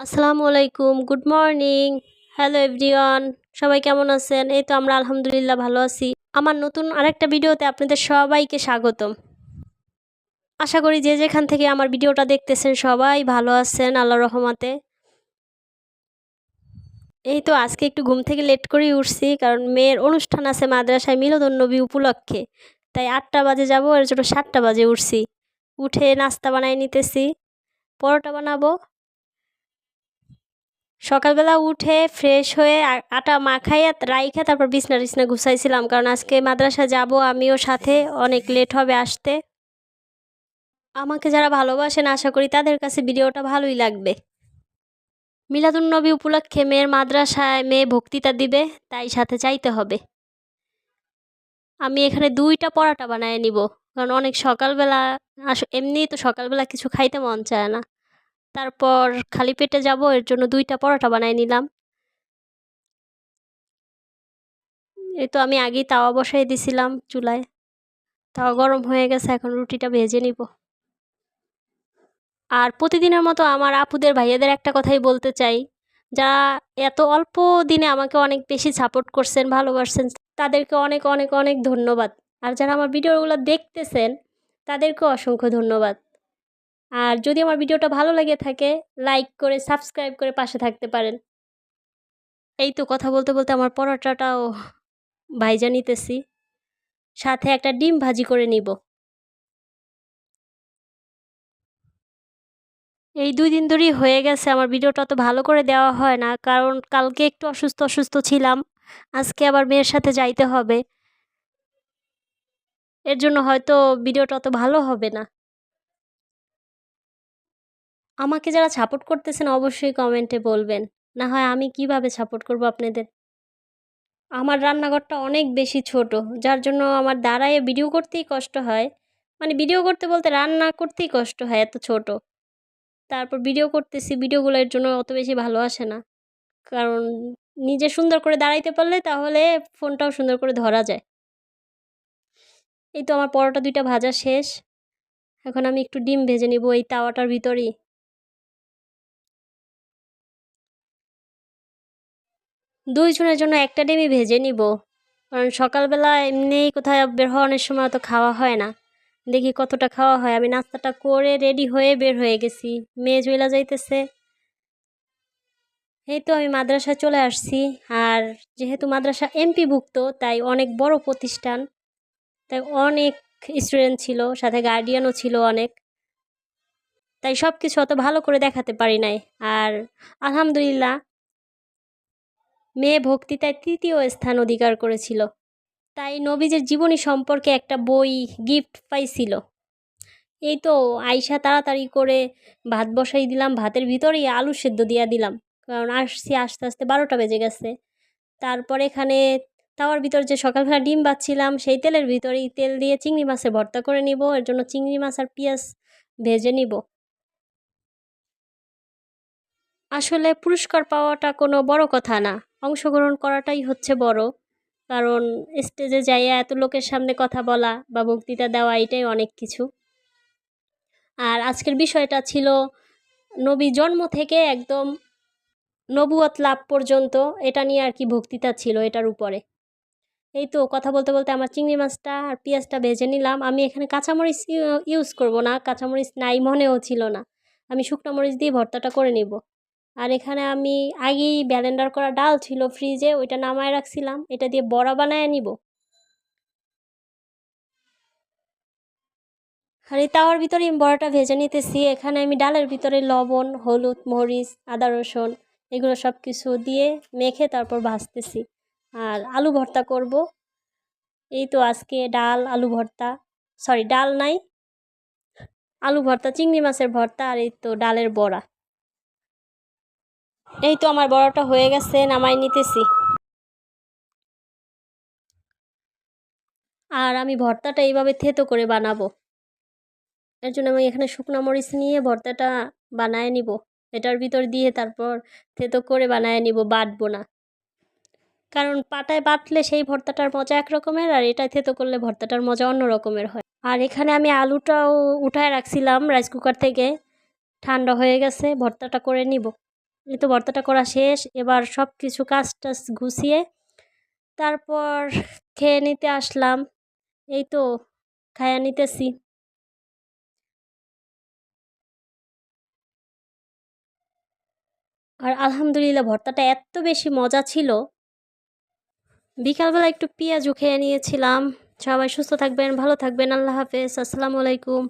আসসালামু আলাইকুম, good morning. Hello everyone সবাই কেমন আছেন? এই তো আমরা আলহামদুলিল্লাহ ভালো আছি। আমার নতুন আরেকটা ভিডিওতে আপনাদের সবাইকে স্বাগতম। আশা করি যে যেখান থেকে আমার ভিডিওটা দেখতেছেন সবাই ভালো আছেন আল্লাহ রহমাতে। এই তো আজকে একটু ঘুম থেকে লেট করেই উঠছি, কারণ মেয়ের অনুষ্ঠান আছে মাদ্রাসায় মিলদন নবী উপলক্ষে। তাই আটটা বাজে যাব, এর জন্য সাতটা বাজে উঠছি। উঠে নাস্তা বানাই নিতেছি, পরোটা বানাবো সকালবেলা উঠে ফ্রেশ হয়ে আটা মাখাইয়া রাইখা তারপর বিছনা টিছনা গুছাইছিলাম, কারণ আজকে মাদ্রাসা যাব, আমিও সাথে, অনেক লেট হবে আসতে। আমাকে যারা ভালোবাসেন, আশা করি তাদের কাছে ভিডিওটা ভালোই লাগবে। মিলাদুন্নবী উপলক্ষে মেয়ের মাদ্রাসায় মেয়ে বক্তৃতা দিবে, তাই সাথে চাইতে হবে। আমি এখানে দুইটা পরাটা বানায় নিব, কারণ অনেক সকালবেলা, আস এমনিই তো সকালবেলা কিছু খাইতে মন চায় না। তারপর খালি পেটে যাব, এর জন্য দুইটা পরোটা বানাই নিলাম। এই তো আমি আগেই তাওয়া বসাই দিছিলাম চুলায়। তাওয়া গরম হয়ে গেছে, এখন রুটিটা ভেজে নিব। আর প্রতিদিনের মতো আমার আপুদের ভাইয়াদের একটা কথাই বলতে চাই। যারা এত অল্প দিনে আমাকে অনেক বেশি সাপোর্ট করছেন, ভালোবাসছেন, তাদেরকে অনেক অনেক অনেক ধন্যবাদ। আর যারা আমার ভিডিওগুলো দেখতেছেন, তাদেরকেও অসংখ্য ধন্যবাদ। আর যদি আমার ভিডিওটা ভালো লেগে থাকে লাইক করে সাবস্ক্রাইব করে পাশে থাকতে পারেন। এই তো কথা বলতে বলতে আমার পরোটাটাও ভাইজা নিতেছি। সাথে একটা ডিম ভাজি করে নিব। এই দুই দিন ধরেই হয়ে গেছে। আমার ভিডিওটা তো ভালো করে দেওয়া হয় না। কারণ কালকে একটু অসুস্থ অসুস্থ ছিলাম। আজকে আবার মেয়ের সাথে যাইতে হবে। এর জন্য হয়তো ভিডিওটা অত ভালো হবে না। আমাকে যারা সাপোর্ট করতেছেন অবশ্যই কমেন্টে বলবেন। না হয় আমি কীভাবে সাপোর্ট করব আপনাদের? আমার রান্নাঘরটা অনেক বেশি ছোট, যার জন্য আমার দাঁড়ায় ভিডিও করতেই কষ্ট হয়। মানে ভিডিও করতে বলতে রান্না করতেই কষ্ট হয় এত ছোট। তারপর ভিডিও করতেছি ভিডিওগুলোর জন্য অত বেশি ভালো আসে না। কারণ নিজে সুন্দর করে দাঁড়াইতে পারলে তাহলে ফোনটাও সুন্দর করে ধরা যায়। এই তো আমার পরোটা দুইটা ভাজা শেষ। এখন আমি একটু ডিম ভেজে নিব এই তাওয়াটার ভিতরেই। দুইজনের জন্য একটা ডিমই ভেজে নিব। কারণ সকালবেলা এমনিই কোথায় বের হওয়ানোর সময় তো খাওয়া হয় না। দেখি কতটা খাওয়া হয়। আমি নাস্তাটা করে রেডি হয়ে বের হয়ে গেছি। মেয়ে চইলা যাইতেছে। এই তো আমি মাদ্রাসায় চলে আসছি। আর যেহেতু মাদ্রাসা এমপিভুক্ত, তাই অনেক বড় প্রতিষ্ঠান। তাই অনেক স্টুডেন্ট ছিল, সাথে গার্ডিয়ানও ছিল অনেক। তাই সব কিছু অত ভালো করে দেখাতে পারি নাই। আর আলহামদুলিল্লাহ মেয়ে ভক্তিতায় তৃতীয় স্থান অধিকার করেছিল। তাই নবীজের জীবনী সম্পর্কে একটা বই গিফট পাইছিল। এই তো আইসা তাড়াতাড়ি করে ভাত বসাই দিলাম, ভাতের ভিতরেই আলু সেদ্ধ দিয়া দিলাম। কারণ আসছি আস্তে আস্তে বারোটা বেজে গেছে। তারপর এখানে তাওয়ার ভিতর যে সকালবেলা ডিম বাচ্ছিলাম সেই তেলের ভিতরেই তেল দিয়ে চিংড়ি মাছের ভর্তা করে নিব। এর জন্য চিংড়ি মাছ আর পেঁয়াজ ভেজে নিব। আসলে পুরস্কার পাওয়াটা কোনো বড় কথা না। অংশগ্রহণ করাটাই হচ্ছে বড়। কারণ স্টেজে যাইয়া এত লোকের সামনে কথা বলা বা বক্তৃতা দেওয়া, এটাই অনেক কিছু। আর আজকের বিষয়টা ছিল নবী জন্ম থেকে একদম নবুয়ত লাভ পর্যন্ত এটা নিয়ে আর কি বক্তৃতা ছিল এটার উপরে। এই তো কথা বলতে বলতে আমার চিংড়ি মাছটা আর পেঁয়াজটা ভেজে নিলাম। আমি এখানে কাঁচামরিচ ইউজ করব না। কাঁচামরিচ নাই, মনেও ছিল না। আমি শুকনো মরিচ দিয়ে ভর্তাটা করে নিব। আর এখানে আমি আগেই ব্যালেন্ডার করা ডাল ছিল ফ্রিজে ওইটা নামায় রাখছিলাম। এটা দিয়ে বড়া বানায় নিব। আর এই তাওয়ার ভিতরে বড়াটা ভেজে নিতেছি। এখানে আমি ডালের ভিতরে লবণ, হলুদ, মরিচ, আদা রসুন এগুলো সব কিছু দিয়ে মেখে তারপর ভাজতেছি। আর আলু ভর্তা করব। এই তো আজকে ডাল, আলু ভর্তা। সরি ডাল নাই, আলু ভর্তা, চিংড়ি মাছের ভর্তা আর এই তো ডালের বড়া। এই তো আমার বড়াটা হয়ে গেছে, নামাই নিতেছি। আর আমি ভর্তাটা এইভাবে থেতো করে বানাবো। এর জন্য আমি এখানে শুকনো মরিচ নিয়ে ভর্তাটা বানায় নিব। এটার ভিতর দিয়ে তারপর থেতো করে বানায় নিব, বাটবো না। কারণ পাটায় বাটলে সেই ভর্তাটার মজা এক রকমের আর এটা থেতো করলে ভর্তাটার মজা অন্য রকমের হয়। আর এখানে আমি আলুটাও উঠায় রাখছিলাম, রাইস কুকার থেকে। ঠান্ডা হয়ে গেছে, ভর্তাটা করে নিব। তো ভর্তাটা করা শেষ। এবার সব কিছু কাজ টাজ গুছিয়ে তারপর খেয়ে নিতে আসলাম। এই তো খায়া নিতেছি। আর আলহামদুলিল্লাহ ভর্তাটা এত বেশি মজা ছিল। বিকালবেলা একটু পেঁয়াজু খেয়ে নিয়েছিলাম। সবাই সুস্থ থাকবেন, ভালো থাকবেন। আল্লাহ হাফেজ। আসসালামু আলাইকুম।